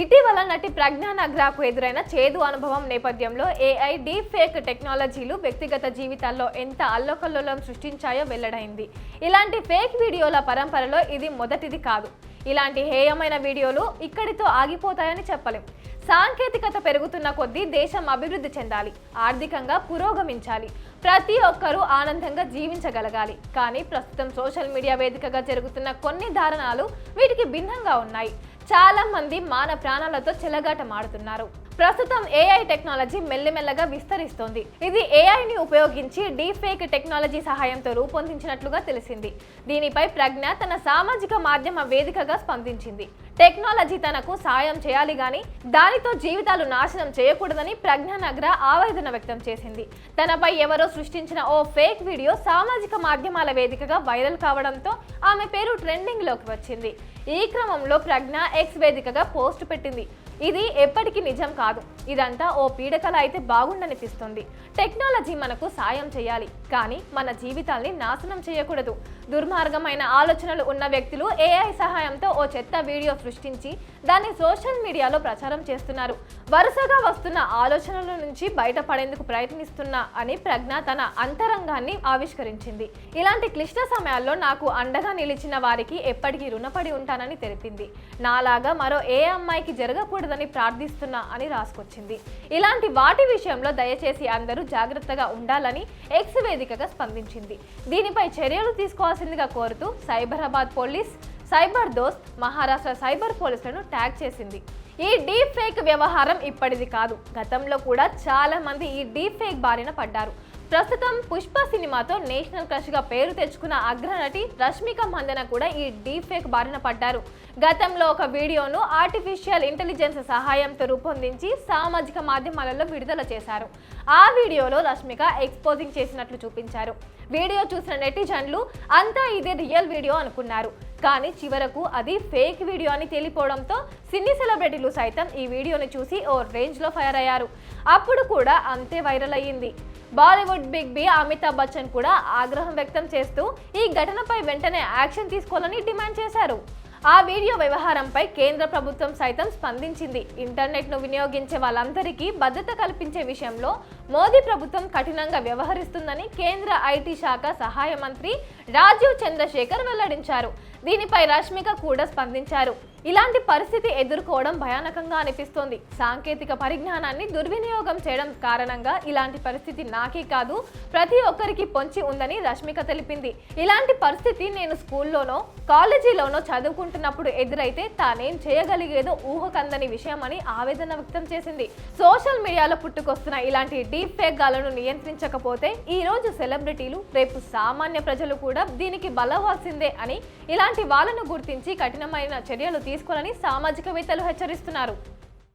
ఇటీవల నటి ప్రజ్ఞా నగ్రాకు ఎదురైన చేదు అనుభవం నేపథ్యంలో ఏఐ డీప్ ఫేక్ టెక్నాలజీలు వ్యక్తిగత జీవితాల్లో ఎంత అల్లకల్లోలం సృష్టించాయో వెల్లడైంది. ఇలాంటి ఫేక్ వీడియోల పరంపరలో ఇది మొదటిది కాదు. ఇలాంటి హేయమైన వీడియోలు ఇక్కడితో ఆగిపోతాయని చెప్పలేం. సాంకేతికత పెరుగుతున్న కొద్దీ దేశం అభివృద్ధి చెందాలి ఆర్థికంగా పురోగమించాలి ప్రతి ఒక్కరూ ఆనందంగా జీవించగలగాలి. కానీ ప్రస్తుతం సోషల్ మీడియా వేదికగా జరుగుతున్న కొన్ని దారుణాలు వీటికి భిన్నంగా ఉన్నాయి. చాలా మంది మాన ప్రాణాలతో చెలగాటమాడుతున్నారు. ప్రస్తుతం ఏఐ టెక్నాలజీ మెల్లమెల్లగా విస్తరిస్తోంది. ఇది ఏఐని ఉపయోగించి డీఫేక్ ఫేక్ టెక్నాలజీ సహాయంతో రూపొందించినట్లుగా తెలిసింది. దీనిపై ప్రజ్ఞ తన సామాజిక మాధ్యమ వేదికగా స్పందించింది. టెక్నాలజీ తనకు సాయం చేయాలి గాని దానితో జీవితాలు నాశనం చేయకూడదని ప్రజ్ఞానగ్ర ఆవేదన వ్యక్తం చేసింది. తనపై ఎవరో సృష్టించిన ఓ ఫేక్ వీడియో సామాజిక మాధ్యమాల వేదికగా వైరల్ కావడంతో ఆమె పేరు ట్రెండింగ్లోకి వచ్చింది. ఈ క్రమంలో ప్రజ్ఞ ఎక్స్ వేదికగా పోస్ట్ పెట్టింది. ఇది ఎప్పటికీ నిజం కాదు. ఇదంతా ఓ పీడకల అయితే బాగుండనిపిస్తుంది. టెక్నాలజీ మనకు సాయం చేయాలి. కానీ మన జీవితాల్ని నాశనం చేయకూడదు. దుర్మార్గమైన ఆలోచనలు ఉన్న వ్యక్తులు ఏఐ సహాయంతో ఓ చెత్త వీడియో సృష్టించి దాన్ని సోషల్ మీడియాలో ప్రచారం చేస్తున్నారు. వరుసగా వస్తున్న ఆలోచనల నుంచి బయటపడేందుకు ప్రయత్నిస్తున్నా అని ప్రజ్ఞ తన అంతరంగాన్ని ఆవిష్కరించింది. ఇలాంటి క్లిష్ట సమయాల్లో నాకు అండగా నిలిచిన వారికి ఎప్పటికీ రుణపడి ఉంటానని తెలిపింది. నాలాగా మరో ఏ అమ్మాయికి జరగకూడదని ప్రార్థిస్తున్నా అని రాసుకొచ్చింది. ఇలాంటి వాటి విషయంలో దయచేసి అందరూ జాగ్రత్తగా ఉండాలని ఎక్స్ వేదికగా స్పందించింది. దీనిపై చర్యలు తీసుకోవాల్సిందిగా కోరుతూ సైబరాబాద్ పోలీస్ సైబర్ దోస్త్ మహారాష్ట్ర సైబర్ పోలీసులను ట్యాగ్ చేసింది. ఈ డీప్ ఫేక్ వ్యవహారం ఇప్పటిది కాదు. గతంలో కూడా చాలా మంది ఈ డీప్ ఫేక్ బారిన పడ్డారు. ప్రస్తుతం పుష్ప సినిమాతో నేషనల్ క్రష్గా పేరు తెచ్చుకున్న అగ్రనటి రష్మిక మందన కూడా ఈ డీప్ ఫేక్ బారిన పడ్డారు. గతంలో ఒక వీడియోను ఆర్టిఫిషియల్ ఇంటెలిజెన్స్ సహాయంతో రూపొందించి సామాజిక మాధ్యమాలలో విడుదల చేశారు. ఆ వీడియోలో రష్మిక ఎక్స్పోజింగ్ చేసినట్లు చూపించారు. వీడియో చూసిన నెటిజన్లు అంతా ఇది రియల్ వీడియో అనుకున్నారు. కానీ చివరకు అది ఫేక్ వీడియో అని తేలిపోవడంతో సినీ సెలబ్రిటీలు సైతం ఈ వీడియోని చూసి ఓ రేంజ్లో ఫైర్ అయ్యారు. అప్పుడు కూడా అంతే వైరల్ అయ్యింది. Bollywood big B Amitabh Bachchan కూడా ఆగ్రహం వ్యక్తం చేస్తూ ఈ ఘటనపై వెంటనే యాక్షన్ తీసుకోవాలని డిమాండ్ చేశారు. ఆ వీడియో వ్యవహారంపై కేంద్ర ప్రభుత్వం సైతం స్పందించింది. ఇంటర్నెట్ను వినియోగించే వాళ్ళందరికీ భద్రత కల్పించే విషయంలో మోదీ ప్రభుత్వం కఠినంగా వ్యవహరిస్తుందని కేంద్ర ఐటీ శాఖ సహాయ మంత్రి రాజీవ్ చంద్రశేఖర్ వెల్లడించారు. దీనిపై రష్మిక కూడా స్పందించారు. ఇలాంటి పరిస్థితి ఎదుర్కోవడం భయానకంగా అనిపిస్తోంది. సాంకేతిక పరిజ్ఞానాన్ని దుర్వినియోగం చేయడం కారణంగా ఇలాంటి పరిస్థితి నాకే కాదు ప్రతి ఒక్కరికి పొంచి ఉందని రష్మిక తెలిపింది. ఇలాంటి పరిస్థితి నేను స్కూల్లోనో కాలేజీలోనో చదువుకుంటున్నప్పుడు ఎదురైతే తానేం చేయగలిగేదో ఊహకందని విషయమని ఆవేదన వ్యక్తం చేసింది. సోషల్ మీడియాలో పుట్టుకొస్తున్న ఇలాంటి డీప్ ఫేక్ గాలను నియంత్రించకపోతే ఈ రోజు సెలబ్రిటీలు రేపు సామాన్య ప్రజలు కూడా దీనికి బలవాల్సిందే అని ఇలాంటి వాళ్ళను గుర్తించి కఠినమైన చర్యలు తీసుకోవాలని సామాజికవేత్తలు హెచ్చరిస్తున్నారు.